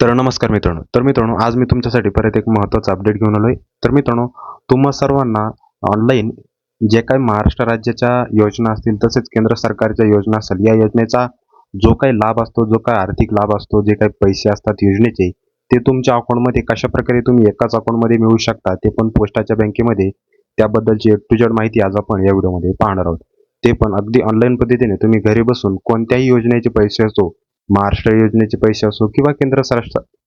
तर नमस्कार मित्रांनो. तर मित्रांनो आज मी तुमच्यासाठी परत एक महत्त्वाचा अपडेट घेऊन आलो आहे तर मित्रांनो तुम्हा सर्वांना ऑनलाईन जे काही महाराष्ट्र राज्याच्या योजना असतील तसेच केंद्र सरकारच्या योजना असेल या योजनेचा जो काही लाभ असतो जो काही आर्थिक लाभ असतो जे काही पैसे असतात योजनेचे ते तुमच्या अकाउंटमध्ये कशा प्रकारे तुम्ही एकाच अकाउंटमध्ये मिळवू शकता ते पण पोस्टाच्या बँकेमध्ये. त्याबद्दलची एक टू जेड माहिती आज आपण या व्हिडिओमध्ये पाहणार आहोत. ते पण अगदी ऑनलाईन पद्धतीने तुम्ही घरी बसून कोणत्याही योजनेचे पैसे असो महाराष्ट्र योजनेचे पैसे असो किंवा केंद्र सर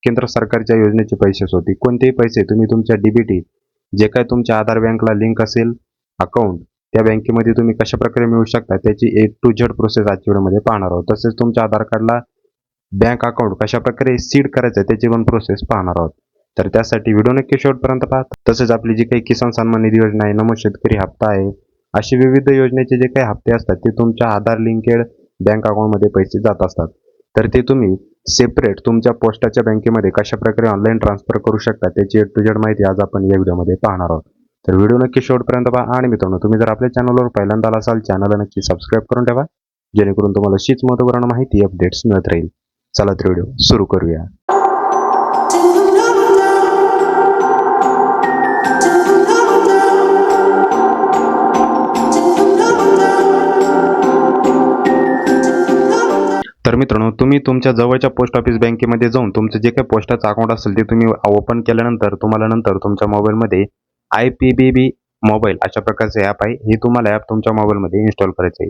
केंद्र सरकारच्या योजनेचे पैसे असो ते कोणतेही पैसे तुम्ही तुमच्या डीबीटी जे काय तुमच्या आधार बँकला लिंक असेल अकाउंट त्या बँकेमध्ये तुम्ही कशा प्रकारे शकता त्याची ए टू झेड प्रोसेस आजच्या व्हिडिओमध्ये पाहणार आहोत. तसेच तुमच्या आधार कार्डला बँक अकाउंट कशा प्रकारे सीड करायचं त्याची पण प्रोसेस पाहणार आहोत. तर त्यासाठी व्हिडिओ नक्की शेवटपर्यंत पहा. तसेच आपली जी काही किसान सन्मान निधी योजना आहे नमो शेतकरी हप्ता आहे अशी विविध योजनेचे जे काही हप्ते असतात ते तुमच्या आधार लिंकेड बँक अकाउंटमध्ये पैसे जात असतात. तर ते तुम्ही सेपरेट तुमच्या पोस्टाच्या बँकेमध्ये कशा प्रकारे ऑनलाईन ट्रान्सफर करू शकता त्याची ए टू जेड माहिती आज आपण या व्हिडिओमध्ये पाहणार आहोत. तर व्हिडिओ नक्की शेवटपर्यंत पहा आणि मित्रांनो तुम्ही जर आपल्या चॅनलवर पहिल्यांदा आला असाल चॅनलला नक्की सबस्क्राईब करून ठेवा जेणेकरून तुम्हाला अशीच महत्त्वपूर्ण माहिती अपडेट्स मिळत राहील. चला तर व्हिडिओ सुरू करूया. तर मित्रांनो तुम्ही तुमच्या जवळच्या पोस्ट ऑफिस बँकेमध्ये जाऊन तुमचं जे काही पोस्टाचं अकाउंट असेल ते तुम्ही ओपन केल्यानंतर तुम्हाला नंतर तुमच्या मोबाईलमध्ये I P B B mobile अशा प्रकारचे ॲप आहे. हे तुम्हाला ॲप तुमच्या मोबाईलमध्ये इन्स्टॉल करायचं आहे.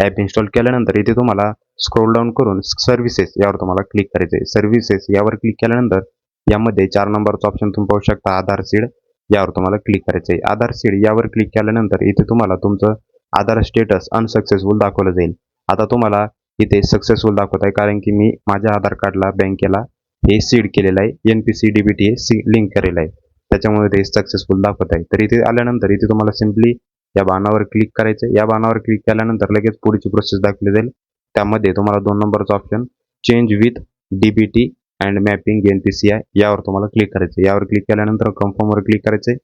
ॲप इन्स्टॉल केल्यानंतर इथे तुम्हाला स्क्रोल डाऊन करून सर्व्हिसेस यावर तुम्हाला क्लिक करायचं आहे. सर्व्हिसेस यावर क्लिक केल्यानंतर यामध्ये चार नंबरचं ऑप्शन तुम्ही पाहू शकता. आधार सीड यावर तुम्हाला क्लिक करायचं आहे. आधार सीड यावर क्लिक केल्यानंतर इथे तुम्हाला तुमचं आधार स्टेटस अनसक्सेसफुल दाखवलं जाईल. आता तुम्हाला इथे सक्सेसफुल दाखवत आहे. कारण की मी माझ्या आधार कार्डला बँकेला हे सीड केलेलं आहे. N P C D B T हे सी लिंक केलेलं आहे. त्याच्यामुळे ते सक्सेसफुल दाखवत आहे. तर इथे आल्यानंतर इथे तुम्हाला सिम्पली या बाणावर क्लिक करायचं या बाणावर क्लिक केल्यानंतर लगेच पुढची प्रोसेस दाखवली जाईल. त्यामध्ये तुम्हाला दोन नंबरचं option change with D B T and mapping N P C I यावर तुम्हाला क्लिक करायचं यावर क्लिक केल्यानंतर कन्फर्मवर क्लिक करायचं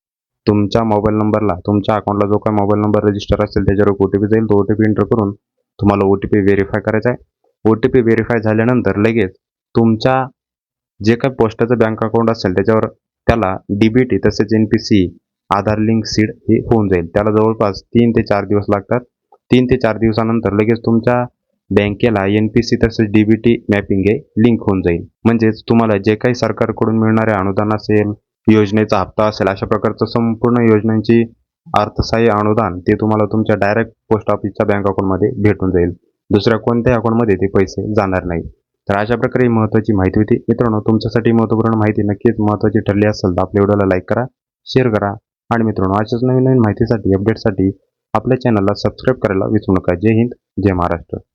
तुमच्या मोबाईल नंबरला तुमच्या अकाउंटला जो काय मोबाईल नंबर रजिस्टर असेल त्याच्यावर ओ टी पी जाईल. तो ओ टी पी एंटर करून तुम्हाला ओ टी पी व्हेरीफाय करायचा आहे. ओ टी पी व्हेरीफाय झाल्यानंतर लगेच तुमच्या जे काही पोस्टाचं बँक अकाउंट असेल त्याच्यावर त्याला डी बी टी तसेच N P C Aadhaar link seed हे होऊन जाईल. त्याला जवळपास तीन ते चार दिवस लागतात. तीन ते चार दिवसानंतर लगेच तुमच्या बँकेला एन पी सी तसेच डी बी टी मॅपिंग हे लिंक होऊन जाईल. म्हणजेच तुम्हाला जे काही सरकारकडून मिळणारे अनुदान असेल योजनेचा हप्ता असेल अशा प्रकारचं संपूर्ण योजनांची अर्थसहाय्य अनुदान ते तुम्हाला तुमच्या डायरेक्ट पोस्ट ऑफिसच्या बँक अकाउंटमध्ये भेटून जाईल. दुसऱ्या कोणत्याही अकाउंटमध्ये ते पैसे जाणार नाही तर अशा प्रकारे महत्त्वाची माहिती होती. मित्रांनो तुमच्यासाठी महत्त्वपूर्ण माहिती नक्कीच महत्त्वाची ठरली असेल तर आपल्या व्हिडिओला लाईक करा शेअर करा आणि मित्रांनो अशाच नवीन नवीन माहितीसाठी अपडेटसाठी आपल्या चॅनलला सबस्क्राईब करायला विसरू नका. जय हिंद जय महाराष्ट्र.